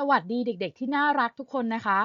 สวัสดีเด็ก ๆ ที่น่ารักทุกคนนะคะ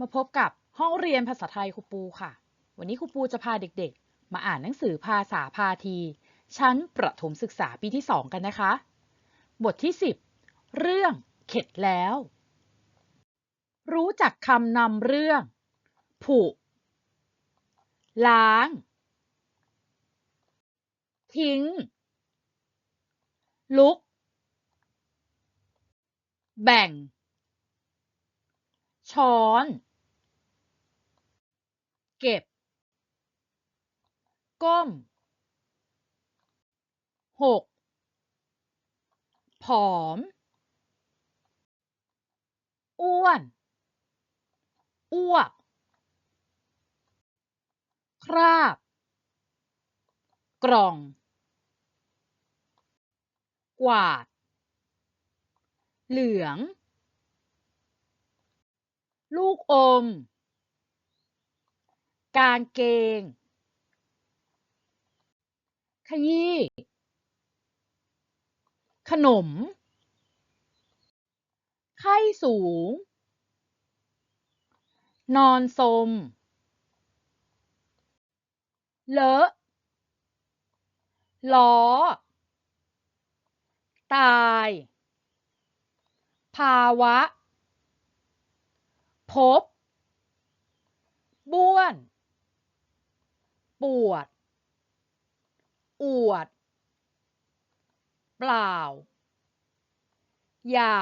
มาพบกับห้องเรียนภาษาไทยครูปูค่ะ วันนี้ครูปูจะพาเด็กๆ มาอ่านหนังสือภาษาพาที ชั้นประถมศึกษาปีที่ 2 กันนะคะ บทที่ 10 เรื่องเข็ดแล้ว รู้จักคำนำเรื่อง ผุ ล้าง ทิ้ง ลุก แบ่ง ช้อน เก็บ ก้มหกผอม อ้วน อ้วก คราบ กล่อง กวาด เหลือง ลูกอม กางเกง ขยี้ ขนม ไข้สูง นอนสม เลอะล้อ ตาย ภาวะ พบ บ้วน ปวด อวด เปล่า อย่า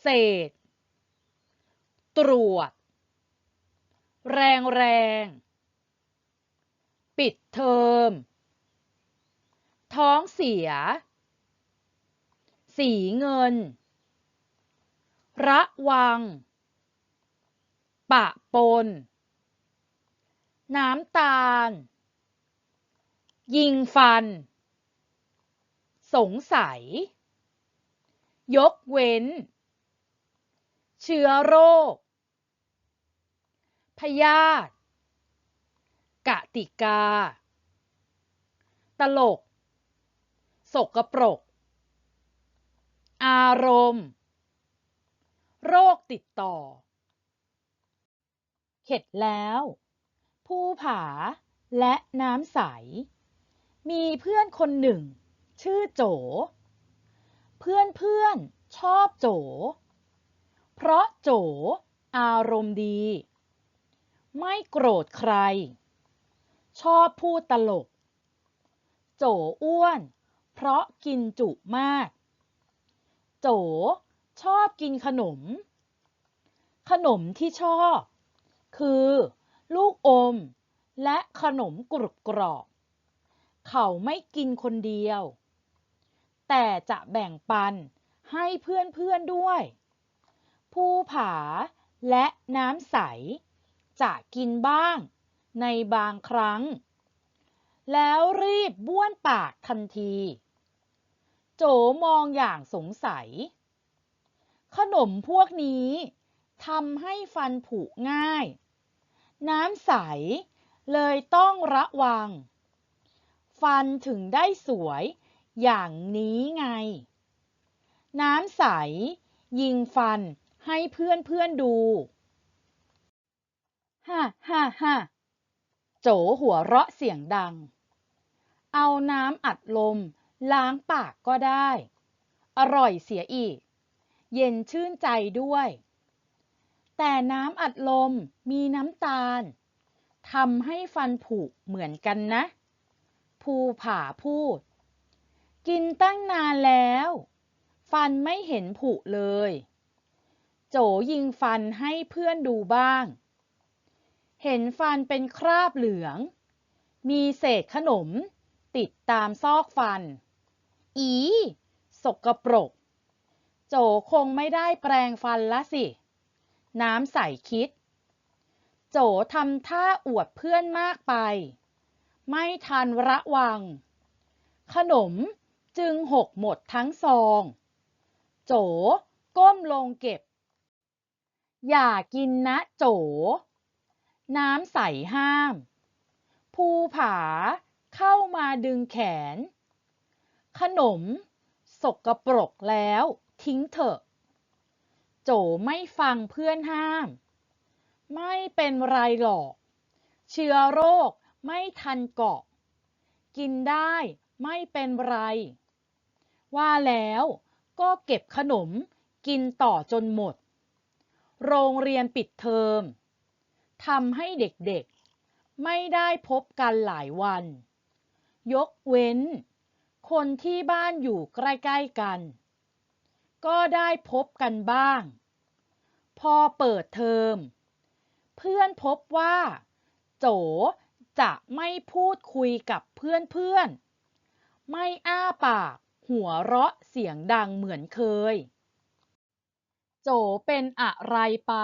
เศษ ตรวจ แรงแรง ปิดเทอม ท้องเสีย สีเงิน ระวัง ปะปน น้ำตาล ยิงฟัน สงสัย ยกเว้น เชื้อโรค พยาธิกติกา ตลก สกปรก อารมณ์ โรคติดต่อ เข็ดแล้ว ภูผาและน้ำใส มีเพื่อนคนหนึ่ง ชื่อโจ เพื่อนเพื่อนชอบโจ เพราะโจอารมณ์ดี ไม่โกรธใคร ชอบพูดตลก โจอ้วน เพราะกินจุมาก โจ ชอบกินขนม ขนมที่ชอบ คือ ลูกอม และขนมกรุบกรอบ เขาไม่กินคนเดียว แต่จะแบ่งปันให้เพื่อนๆด้วย ภูผาและน้ำใส จะกินบ้างในบางครั้ง แล้วรีบบ้วนปากทันที โจมองอย่างสงสัย ขนมพวกนี้ทำให้ฟันผุง่าย น้ำใสเลยต้องระวัง ฟันถึงได้สวยอย่างนี้ไง น้ำใส ยิงฟันให้เพื่อนเพื่อนดูฮ่าฮ่าฮ่าโจหัวเราะเสียงดัง เอาน้ำอัดลมล้างปากก็ได้ อร่อยเสียอีก เย็นชื่นใจด้วย แต่น้ำอัดลมมีน้ำตาลทำให้ฟันผุเหมือนกันนะ ภูผาพูด กินตั้งนานแล้ว ฟันไม่เห็นผุเลย โจยิงฟันให้เพื่อนดูบ้าง เห็นฟันเป็นคราบเหลือง มีเศษขนมติดตามซอกฟัน อี สกปรก โจคงไม่ได้แปรงฟันละสิ น้ำใสคิด โจทำท่าอวดเพื่อนมากไป ไม่ทันระวัง ขนมจึงหกหมดทั้งซอง โจก้มลงเก็บ อย่ากินนะโจ น้ำใสห้าม ภูผาเข้ามาดึงแขน ขนมสกปรกแล้ว ทิ้งเถอะ โจไม่ฟังเพื่อนห้าม ไม่เป็นไรหรอก เชื้อโรคไม่ทันเกาะ กินได้ไม่เป็นไร ว่าแล้วก็เก็บขนมกินต่อจนหมด โรงเรียนปิดเทอมทำให้เด็กๆ ไม่ได้พบกันหลายวัน ยกเว้น คนที่บ้านอยู่ใกล้ ๆ กัน ก็ได้พบกันบ้าง พอเปิดเทอม เพื่อนพบว่า โจจะไม่พูดคุยกับเพื่อนๆ ไม่อ้าปากหัวเราะเสียงดังเหมือนเคย โจเป็นอะไรไป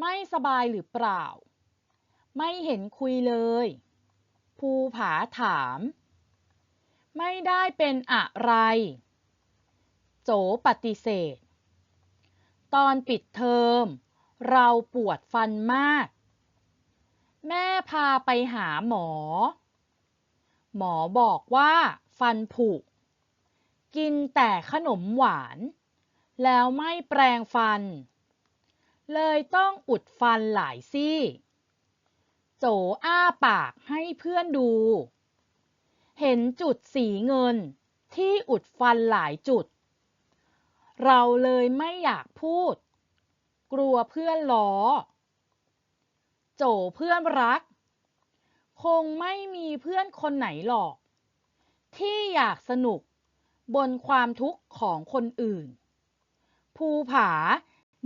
ไม่สบายหรือเปล่า ไม่เห็นคุยเลย ภูผาถาม ไม่ได้เป็นอะไร โจปฏิเสธ ตอนปิดเทอม เราปวดฟันมาก แม่พาไปหาหมอ หมอบอกว่าฟันผุ กินแต่ขนมหวาน แล้วไม่แปรงฟัน เลยต้องอุดฟันหลายซี่ โจอ้าปากให้เพื่อนดู เห็นจุดสีเงินที่อุดฟันหลายจุด เราเลยไม่อยากพูด กลัวเพื่อนล้อ โจเพื่อนรัก คงไม่มีเพื่อนคนไหนหรอก ที่อยากสนุกบนความทุกข์ของคนอื่น ภูผา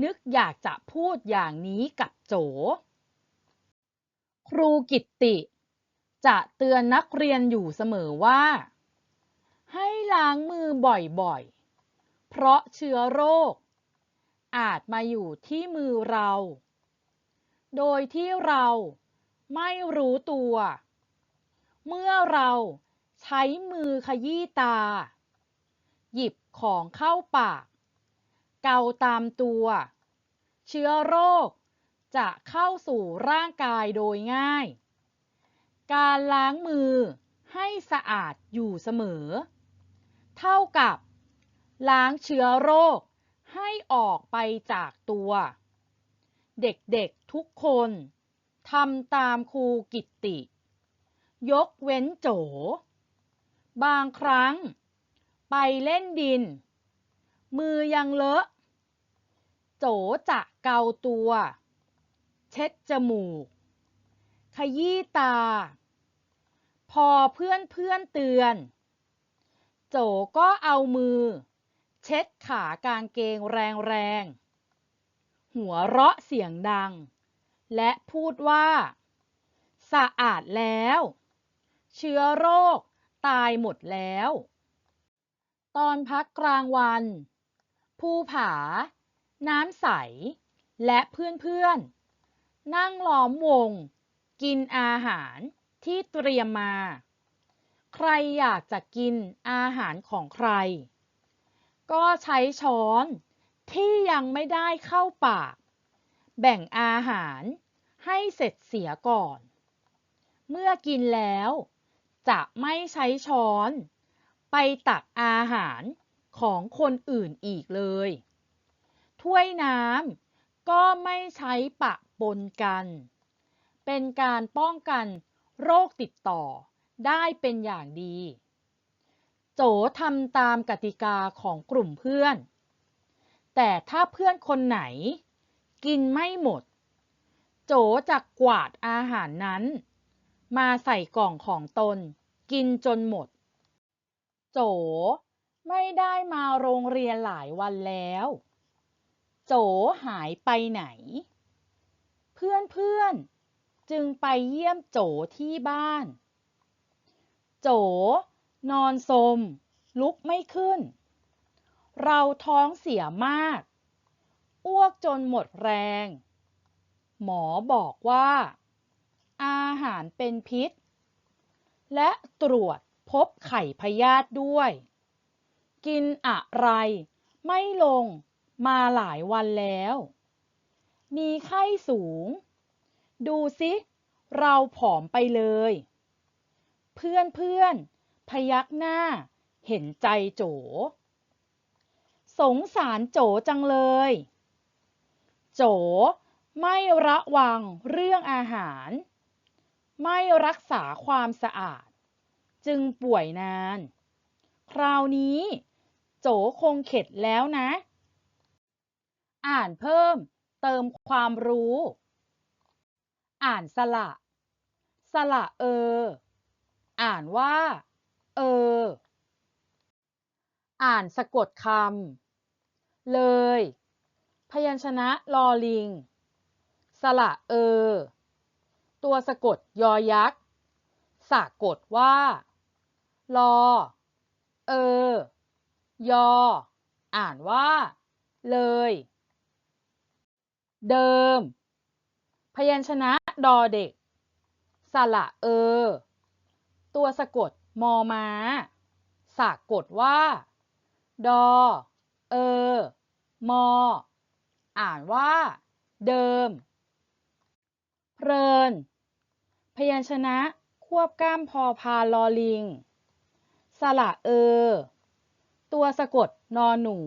นึกอยากจะพูดอย่างนี้กับโจ ครูกิตติ จะเตือนนักเรียนอยู่เสมอว่า ให้ล้างมือบ่อยๆ เพราะเชื้อโรค อาจมาอยู่ที่มือเรา โดยที่เราไม่รู้ตัว เมื่อเราใช้มือขยี้ตา หยิบของเข้าปาก เกาตามตัว เชื้อโรคจะเข้าสู่ร่างกายโดยง่าย การล้างมือให้สะอาดอยู่เสมอ เท่ากับ ล้างเชื้อโรค ให้ออกไปจากตัว เด็กๆทุกคนทำตามครูกิตติ ยกเว้นโจ บางครั้ง ไปเล่นดิน มือยังเลอะ โจจะเกาตัว เช็ดจมูก ขยี้ตา พอเพื่อนเพื่อนเตือน โจก็เอามือ เช็ดขากางเกงแรงๆ หัวเราะเสียงดัง และพูดว่า สะอาดแล้ว เชื้อโรคตายหมดแล้ว ตอนพักกลางวัน ภูผา น้ำใส และเพื่อนๆ นั่งล้อมวง กินอาหารที่เตรียมมา ใครอยากจะกินอาหารของใคร ก็ใช้ช้อนที่ยังไม่ได้เข้าปาก แบ่งอาหารให้เสร็จเสียก่อน เมื่อกินแล้ว จะไม่ใช้ช้อน ไปตักอาหารของคนอื่นอีกเลย ถ้วยน้ำก็ไม่ใช้ปะปนกัน เป็นการป้องกันโรคติดต่อได้เป็นอย่างดี โจทำตามกติกาของกลุ่มเพื่อน แต่ถ้าเพื่อนคนไหน กินไม่หมด โจจะกวาดอาหารนั้น มาใส่กล่องของตน กินจนหมด โจไม่ได้มาโรงเรียนหลายวันแล้ว โจหายไปไหน เพื่อนๆจึงไปเยี่ยมโจที่บ้าน โจ นอนสม ลุกไม่ขึ้น เราท้องเสียมาก อ้วกจนหมดแรง หมอบอกว่า อาหารเป็นพิษ และตรวจพบไข่พยาธิด้วย กินอะไรไม่ลงมาหลายวันแล้ว มีไข้สูง ดูสิ เราผอมไปเลย เพื่อนเพื่อนๆ พยักหน้า เห็นใจโจสสงสารโจจังเลย โจไม่ระวังเรื่องอาหาร ไม่รักษาความสะอาด จึงป่วยนาน คราวนี้ โจคงเข็ดแล้วนะ อ่านเพิ่มเติมความรู้ อ่านสละ สละเออ อ่านว่า เออ อ่านสะกดคำเลย พยัญชนะลอลิงสละเออ ตัวสะกดยอยักษ์สะกดว่า ลอ เออ ยอ อ่านว่า เลย เดิม พยัญชนะดอเด็ก สระเออ ตัวสะกด มอม้า สะกดว่า ดอ เออ มอ อ่านว่า เดิม เพลิน พยัญชนะ ควบกล้ามพอพาลอลิง สระเออ ตัวสะกดนอหนู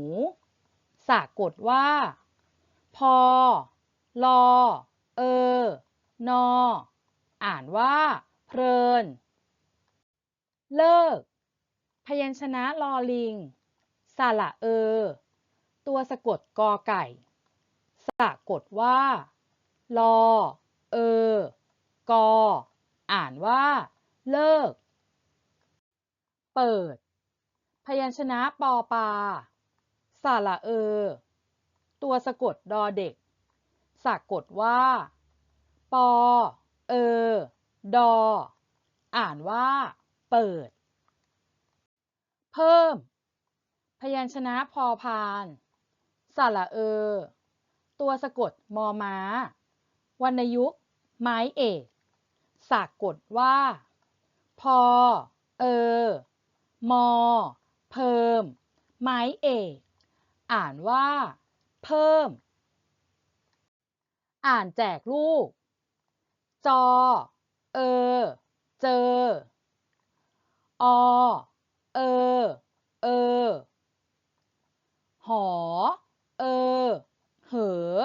สะกดว่า พอ ลอ เออ นอ อ่านว่า เพลิน เลิก พยัญชนะลอลิง สระเออ ตัวสะกดกอไก่ สะกดว่า ลอ เออ กอ อ่านว่า เลิก เปิด พยัญชนะปอปา สระเออ ตัวสะกดดอเด็ก สะกดว่า ปอ เออ ดอ อ่านว่า เปิด เพิ่ม พยัญชนะพอพาน สระเออ ตัวสะกดมอม้า วรรณยุกต์ไม้เอกสะกดว่า พอ เออ มอ เพิ่ม ไม้เอกอ่านว่า เพิ่ม อ่านแจกลูก จอ เออ เจอ อ เอ เอ หอ เอ เหอ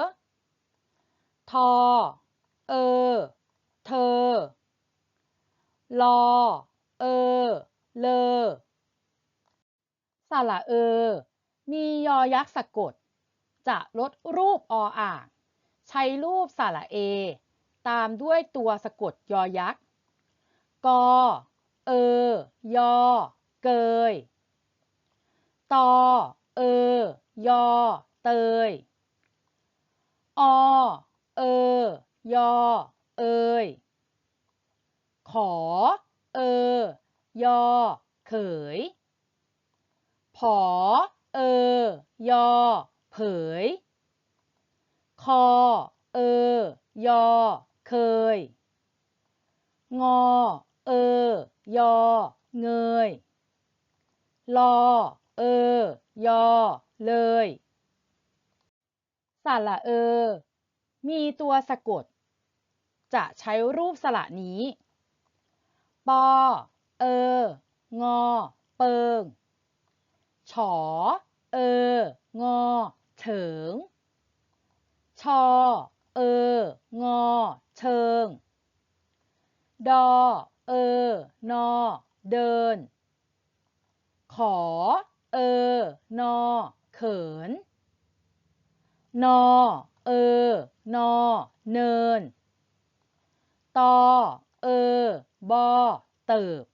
ทอ เอ เธอ ลอ เอ เลอสระเออมียอยักษ์สะกด จะลดรูปออ่าง ใช้รูปสระเอ ตามด้วยตัวสะกดยอยักษ์ กอ เออยอเกยตอเออยอเตยอเออยอเอยขอเออยอเขยผอเออยอเผยคอเออยอเคยงอเออ ยอ เงย ลอ เออ ยอ เลย สระเออ มีตัวสะกด จะใช้รูปสระนี้ ปอ เออ งอ เปิง ฉอ เออ งอเฉิง ชอ เออ งอ เชิง ดอ เออ นอ เดิน ขอ เออ นอ เขิน นอ เออ นอ เนิน ตอ เออ บอ เติบ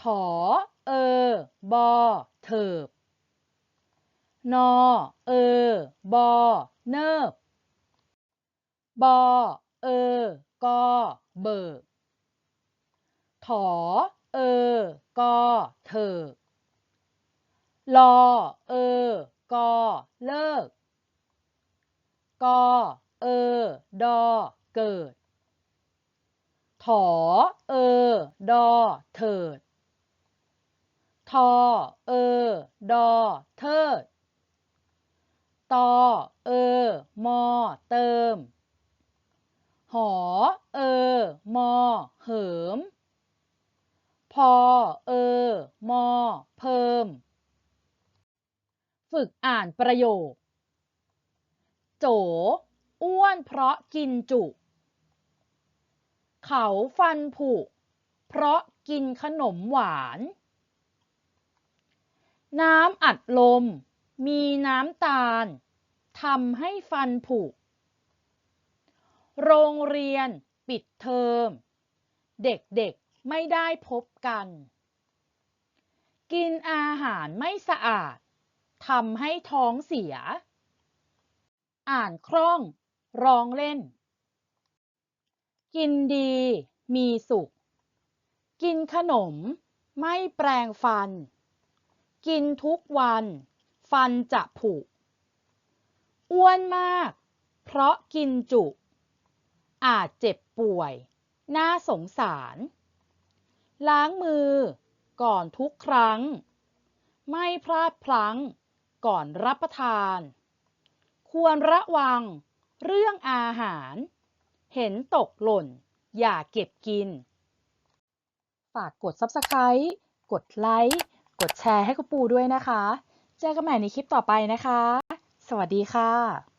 ถอ เออ บอ เถิบ นอ เออ บอ เนิบ บอ เออ กอ เบิก ถอเออ กอ เถิกลอ เออ กอ เลิก กอ เออ ดอ เกิด ถอ เออ ดอ เถิด ทอ เออ ดอ เทิด ตอ เออ มอ เติม หอ เออ มอ เหิม พอ เออ มอ เพิ่ม ฝึกอ่านประโยค โจ อ้วนเพราะกินจุ เขาฟันผุ เพราะกินขนมหวาน น้ำอัดลม มีน้ำตาลทำให้ฟันผุ โรงเรียน ปิดเทอม เด็กๆ ไม่ได้พบกัน กินอาหารไม่สะอาดทำให้ท้องเสีย อ่านคล่อง ร้องเล่น กินดี มีสุข กินขนม ไม่แปรงฟัน กินทุกวัน ฟันจะผุ อ้วนมาก เพราะกินจุ อาจเจ็บป่วย น่าสงสาร ล้างมือ ก่อนทุกครั้ง ไม่พลาดพลั้ง ก่อนรับประทาน ควรระวัง เรื่องอาหาร เห็นตกหล่น อย่าเก็บกิน ฝากกด Subscribe กดไลค์กดแชร์ให้คุณปูด้วยนะคะ เจอกันใหม่ในคลิปต่อไปนะคะ สวัสดีค่ะ